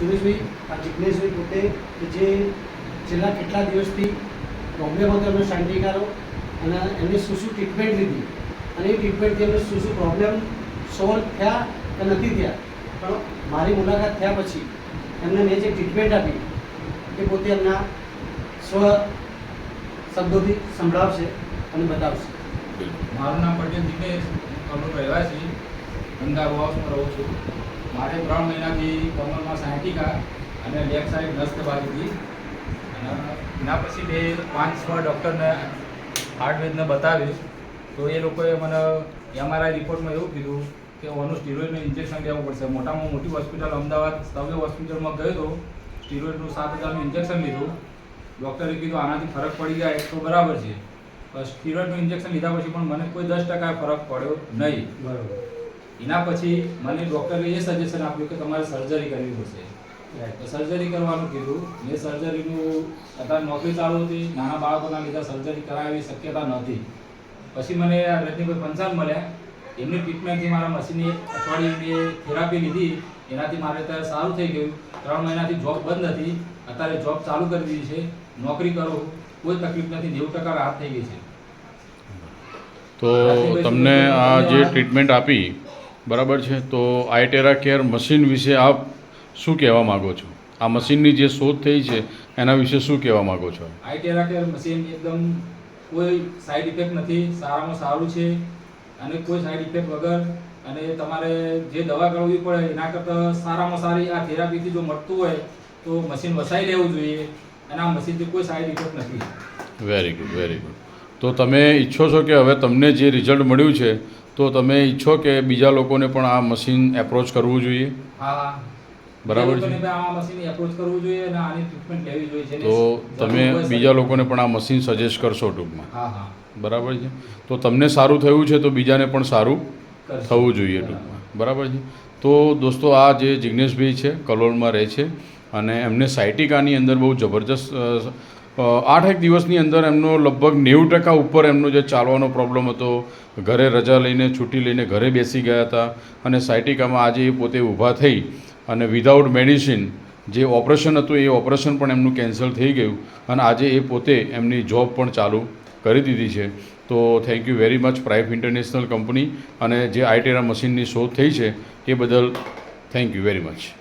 સુરેશભાઈ, આ જિજ્ઞેશભાઈ પોતે કે જે છેલ્લા કેટલા દિવસથી પ્રોબ્લેમ હતો એમનો શાંતિકારો અને એમને શું શું ટ્રીટમેન્ટ લીધી. અને એ ટ્રીટમેન્ટથી એમને શું શું પ્રોબ્લેમ સોલ્વ થયા કે નથી થયા. પણ મારી મુલાકાત થયા પછી એમને મેં જે ટ્રીટમેન્ટ આપી, એ પોતે એમના સ્વ શબ્દોથી સંભળાવશે અને બતાવશે. મારું નામ પટેલ દિનેશ કમળ રહેવાસી હાઉસમાં રહું છું. મારે ત્રણ મહિનાથી કમરમાં સાયટિકા અને લેફ્ટ સાઈડ નસ દબાવી હતી અને એના પછી મેં પાંચ છ ડૉક્ટરને હાર્ટવેદને બતાવ્યું તો એ લોકોએ મને એમઆરઆઈ રિપોર્ટમાં એવું કીધું કે ઓનું સ્ટીરોઇડનું ઇન્જેક્શન લેવું પડશે. મોટામાં મોટી હોસ્પિટલ અમદાવાદ સવે હોસ્પિટલમાં ગયો હતો સ્ટીરોઇડનું સાત હજારનું ઇન્જેક્શન લીધું. ડૉક્ટરે કીધું આનાથી ફરક પડી જાય તો બરાબર છે. સ્ટીરોઇડનું ઇન્જેક્શન લીધા પછી પણ મને કોઈ દસ ટકા ફરક પડ્યો નહીં. બરોબર. એના પછી મને ડૉક્ટરે એ સજેશન આપ્યું કે તમારે સર્જરી કરવી પડશે. તો સર્જરી કરવાનું કીધું. મેં સર્જરીનું અત્યારે નોકરી ચાલુ હતી. નાના બાળકોના લીધે સર્જરી કરાવી શક્યતા નહોતી. પછી મને રજનીભાઈ પંચાલ મળ્યા. એમની ટ્રીટમેન્ટથી મારા મશીનની અઠવાડિયે મેં થેરાપી લીધી. એનાથી મારે અત્યારે સારું થઈ ગયું. ત્રણ મહિનાથી જોબ બંધ હતી. અત્યારે જોબ ચાલુ કરી દીધી છે. નોકરી કરું. કોઈ તકલીફ નથી. નેવું ટકા રાહત થઈ ગઈ છે. તો તમને આ જે ટ્રીટમેન્ટ આપી બરાબર છે? તો આઈટેરા કેર મશીન વિશે આપ શું કહેવા માગો છો? આ મશીનની જે શોધ થઈ છે એના વિશે શું કહેવા માગો છો? આઈટેરા કેર મશીન એકદમ કોઈ સાઈડ ઇફેક્ટ નથી સારામાં સારું છે અને કોઈ સાઈડ ઇફેક્ટ વગર અને તમારે જે દવા કરવી પડે એના કરતાં સારામાં સારી આ થેરાપીથી જો મળતું હોય તો મશીન વસાઈ લેવું જોઈએ અને આ મશીનથી કોઈ સાઈડ ઇફેક્ટ નથી. વેરી ગુડ વેરી ગુડ તો તમે ઈચ્છો છો કે હવે તમને જે રિઝલ્ટ મળ્યું છે તો તમે ઈચ્છો કે બીજા લોકોને પણ આ મશીન એપ્રોચ કરવું જોઈએ? હા. બરાબર છે. તો તમે બીજા લોકોને પણ આ મશીન સજેસ્ટ કરશો ટૂંકમાં? બરાબર છે? તો તમને સારું થયું છે તો બીજાને પણ સારું થવું જોઈએ ટૂંકમાં. બરાબર છે? તો દોસ્તો આ જે જિજ્ઞેશભાઈ છે કલોલમાં રહે છે અને એમને સાયટિકાની અંદર બહુ જબરજસ્ત આઠ એક દિવસની અંદર એમનો લગભગ નેવું ટકા ઉપર એમનો જે ચાલવાનો પ્રોબ્લેમ હતો, ઘરે રજા લઈને છૂટી લઈને ઘરે બેસી ગયા હતા અને સાયટિકામાં આજે એ પોતે ઊભા થઈ અને વિધાઉટ મેડિસિન જે ઓપરેશન હતું એ ઓપરેશન પણ એમનું કેન્સલ થઈ ગયું અને આજે એ પોતે એમની જોબ પણ ચાલુ કરી દીધી છે. તો thank you very much Prife international company અને જે આઈટેરા મશીનની શોધ થઈ છે એ બદલ થેન્ક યુ વેરી મચ